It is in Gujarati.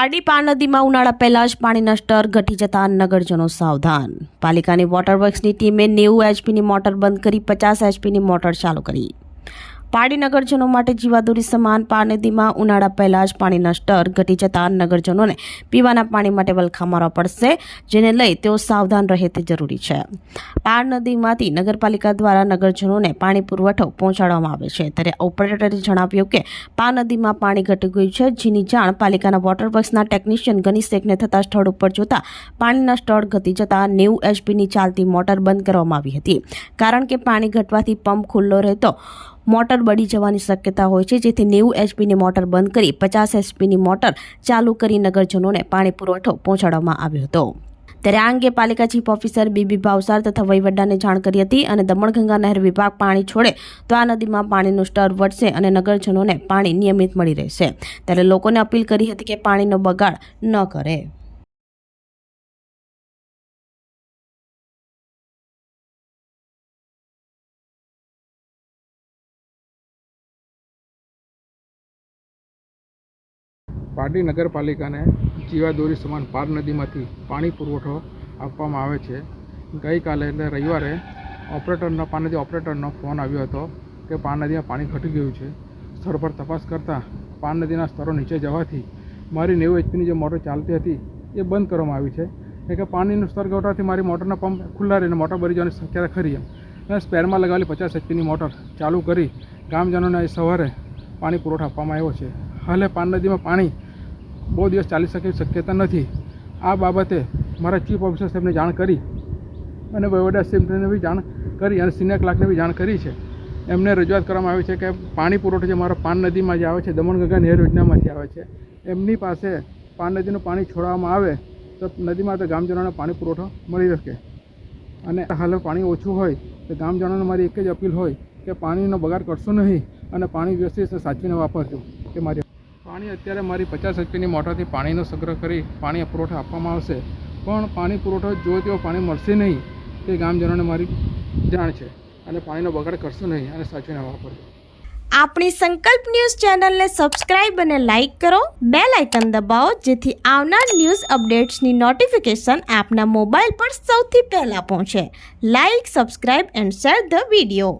પારડી પાર નદીમાં ઉનાળા પહેલા જ પાણીના સ્તર ઘટી જતા નગરજનો સાવધાન. પાલિકાની વોટર વર્ક્સની ટીમે નેવું એચપીની મોટર બંધ કરી પચાસ એચપીની મોટર ચાલુ કરી. પારડી નગરજનો માટે જીવાદોરી સમાન પા નદીમાં ઉનાળા પહેલા જ પાણીના સ્તર ઘટી જતા નગરજનોને પીવાના પાણી માટે વલખા મારવા પડશે, જેને લઈ તેઓ સાવધાન રહે તે જરૂરી છે. પાર નદીમાંથી નગરપાલિકા દ્વારા નગરજનોને પાણી પુરવઠો પહોંચાડવામાં આવે છે. ત્યારે ઓપરેટરે જણાવ્યું કે, પાર નદીમાં પાણી ઘટી ગયું છે, જેની જાણ પાલિકાના વોટર વર્ક્સના ટેકનિશિયન ગની શેખને થતા સ્થળ ઉપર જોતા પાણીના સ્તર ઘટી જતા નેવું એચપીની ચાલતી મોટર બંધ કરવામાં આવી હતી. કારણ કે પાણી ઘટવાથી પંપ ખુલ્લો રહેતો મોટર બળી જવાની શક્યતા હોય છે. જેથી નેવું એચપીની મોટર બંધ કરી, પચાસ એચપીની મોટર ચાલુ કરી નગરજનોને પાણી પુરવઠો પહોંચાડવામાં આવ્યો હતો. ત્યારે આ અંગે પાલિકા ચીફ ઓફિસર બીબી ભાવસાર તથા વહીવટદારને જાણ કરી હતી અને દમણગંગા નહેર વિભાગ પાણી છોડે તો આ નદીમાં પાણીનું સ્તર વધશે અને નગરજનોને પાણી નિયમિત મળી રહેશે. ત્યારે લોકોને અપીલ કરી હતી કે પાણીનો બગાડ ન કરે. પારડી નગરપાલિકાને જીવાદોરી સમાન પાર નદીમાંથી પાણી પુરવઠો આપવામાં આવે છે. ગઈકાલે એટલે રવિવારે ઓપરેટરનો પાર નદી ઓપરેટરનો ફોન આવ્યો હતો કે પાર નદીમાં પાણી ઘટી ગયું છે. સ્થળ પર તપાસ કરતાં પાર નદીના સ્તરો નીચે જવાથી મારી નેવું એચપીની જે મોટર ચાલતી હતી એ બંધ કરવામાં આવી છે. એટલે કે પાણીનું સ્તર ઘટવાથી મારી મોટરના પંપ ખુલ્લા રહીને મોટર ભરી જવાની શક્યતા ખરી એમ. અને સ્પેરમાં લગાવેલી પચાસ એચપીની મોટર ચાલુ કરી ગામજનોને સવારે પાણી પુરવઠો આપવામાં આવ્યો છે. હાલે પાન નદીમાં પાણી બહુ દિવસ ચાલી શકે શક્યતા નથી. આ બાબતે મારા ચીફ ઓફિસર સાહેબને જાણ કરી અને વહીવટા સાહેબને બી જાણ કરી અને સિનિયર ક્લાર્કને બી જાણ કરી છે. એમને રજૂઆત કરવામાં આવી છે કે પાણી પુરવઠો જે મારો પાન નદીમાં જે આવે છે, દમણગંગા નહેર યોજનામાંથી આવે છે, એમની પાસે પાન નદીનું પાણી છોડવામાં આવે તો નદીમાં તો ગામજનોને પાણી પુરવઠો મળી શકે. અને હાલ પાણી ઓછું હોય તો ગામજનોને મારી એક જ અપીલ હોય કે પાણીનો બગાડ કરશો નહીં અને પાણી વ્યવસ્થિત સાચવીને વાપરજો. એ મારી પાણી અત્યારે મારી પચાસ એચપીની મોટરથી પાણીનો સંગ્રહ કરી પાણી પુરવઠો આપવામાં આવશે. પણ પાણી પુરવઠો જો તેઓ પાણી મળશે નહીં, તે ગામજનોને મારી જાણ છે અને પાણીનો બગાડ કરશો નહીં અને સાચવીને વાપરજો આપણી સંકલ્પ ન્યૂઝ ચેનલને સબસ્ક્રાઇબ અને લાઇક કરો. બે લાઇકન દબાવો, જેથી આવનાર ન્યૂઝ અપડેટ્સની નોટિફિકેશન આપના મોબાઈલ પર સૌથી પહેલાં પહોંચે. Like, subscribe and share the video.